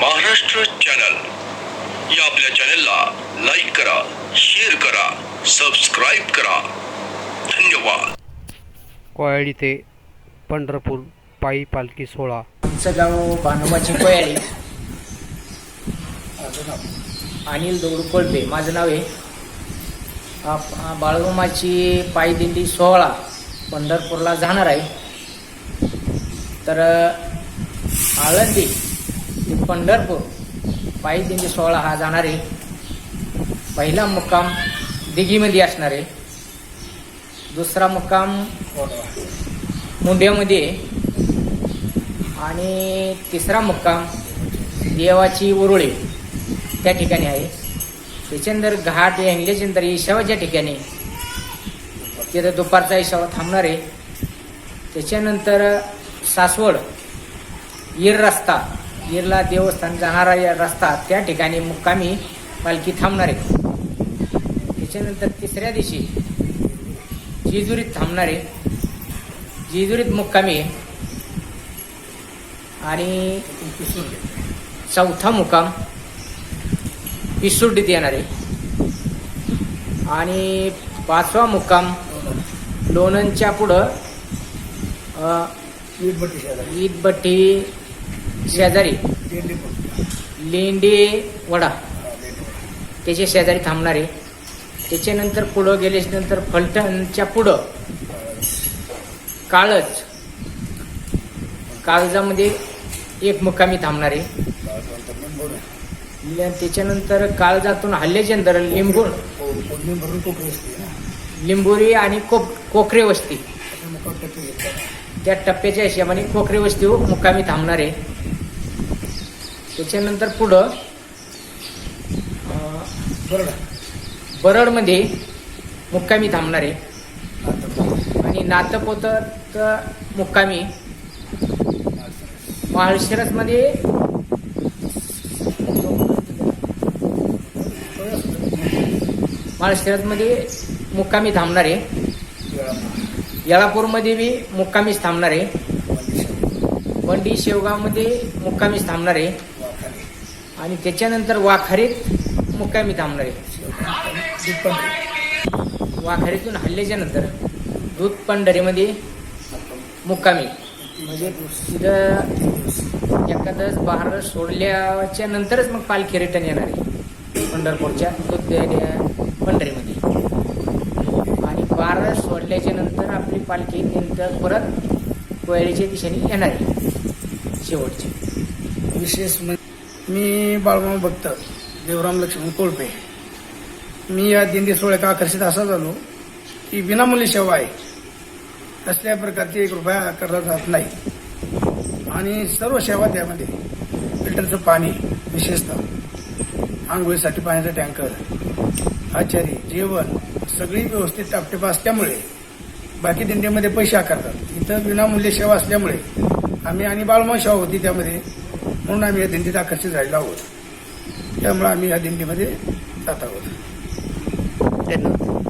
Maharashtra channel या आपल्या चॅनलला लाईक करा शेअर करा सबस्क्राईब करा. धन्यवाद. कोयाळी ते पंढरपूर पायी पालखी सोळा आमचं गाव बानोबाची कोयाळी. अनिल दौडू माझं नाव आहे. बाळगोमाची पायी दिंडी सोहळा पंढरपूरला जाणार आहे. तर आळंदी ते पंढरपूर त्यांचे सोहळा हा जाणारे पहिला मुक्काम दिघीमध्ये असणारे दुसरा मुक्काम मुंड्यामध्ये आणि तिसरा मुक्काम देवाची उरुळी त्या ठिकाणी आहे. त्याच्यानंतर घाट यांच्यानंतर इशावाच्या ठिकाणी तिथं दुपारचा इशावा थांबणार आहे. त्याच्यानंतर सासवड इर रस्ता. इरला देवस्थान जाणारा या रस्ता त्या ठिकाणी मुक्कामी पालखी थांबणार. आहे त्याच्यानंतर तिसऱ्या दिवशी जेजुरीत थांबणार. जेजुरीत मुक्कामी आणि चौथा मुक्काम पिसुर्डीत येणार. आहे आणि पाचवा मुक्काम लोणंदच्या पुढं अ, ईदभट्टी शेजारी. लेंडे वडा. त्याच्या शेजारी थांबणार आहे. त्याच्यानंतर पुढं गेल्याच्यानंतर फलटणच्या पुढं. काळच काळजामध्ये एक मुक्कामी थांबणार आहे. त्याच्यानंतर काळजातून हल्ल्याच्यानंतर लिंबू. लिंबोरी आणि कोक कोकरे वस्ती. त्या टप्प्याच्या हिशोबाने कोकरे वस्ती हो मुक्कामी थांबणार आहे. त्याच्यानंतर पुढं बरड. बरडमध्ये मुक्कामी थांबणार आहे. आणि नातपोतात मुक्कामी माळशिरसमध्ये माळशिरसमध्ये मुक्कामी थांबणार आहे. येळापूरमध्ये बी मुक्कामीच थांबणार आहे. बंडी शेवगावमध्ये मुक्कामीच थांबणार आहे. आणि त्याच्यानंतर वाखारीत मुक्कामी थांबणार आहे. वाखारीतून हल्ल्याच्या नंतर दूध पंढरीमध्ये मुक्कामी. म्हणजे तिथं एखादं बाहेर सोडल्याच्या नंतरच मग पालखी रिटर्न येणार आहे. पंढरपूरच्या दूध पंढरीमध्ये. आणि बारा सोडल्याच्या नंतर आपली पालखी नंतर परत कोयळीच्या दिशेने येणार आहे. शेवटची. विशेष म्हणजे मी बाळमामा भक्त देवराम लक्ष्मण कोळपे. मी या दिंडी सोहळ्यात आकर्षित असा झालो की विनामूल्य सेवा आहे. कसल्या प्रकारची एक रुपया आकारला जात नाही. आणि सर्व सेवा त्यामध्ये. फिल्टरचं पाणी विशेषतः आंघोळीसाठी पाण्याचा टँकर आचारी जेवण सगळी व्यवस्थित टापटेप असल्यामुळे बाकी दिंडीमध्ये पैसे आकारतात. इथं विनामूल्य सेवा असल्यामुळे आम्ही आणि बाळमा सेवा होती त्यामध्ये म्हणून आम्ही या दिंडीत आकर्षित राहिलो आहोत. त्यामुळे आम्ही या दिंडीमध्ये जात आहोत. धन्यवाद.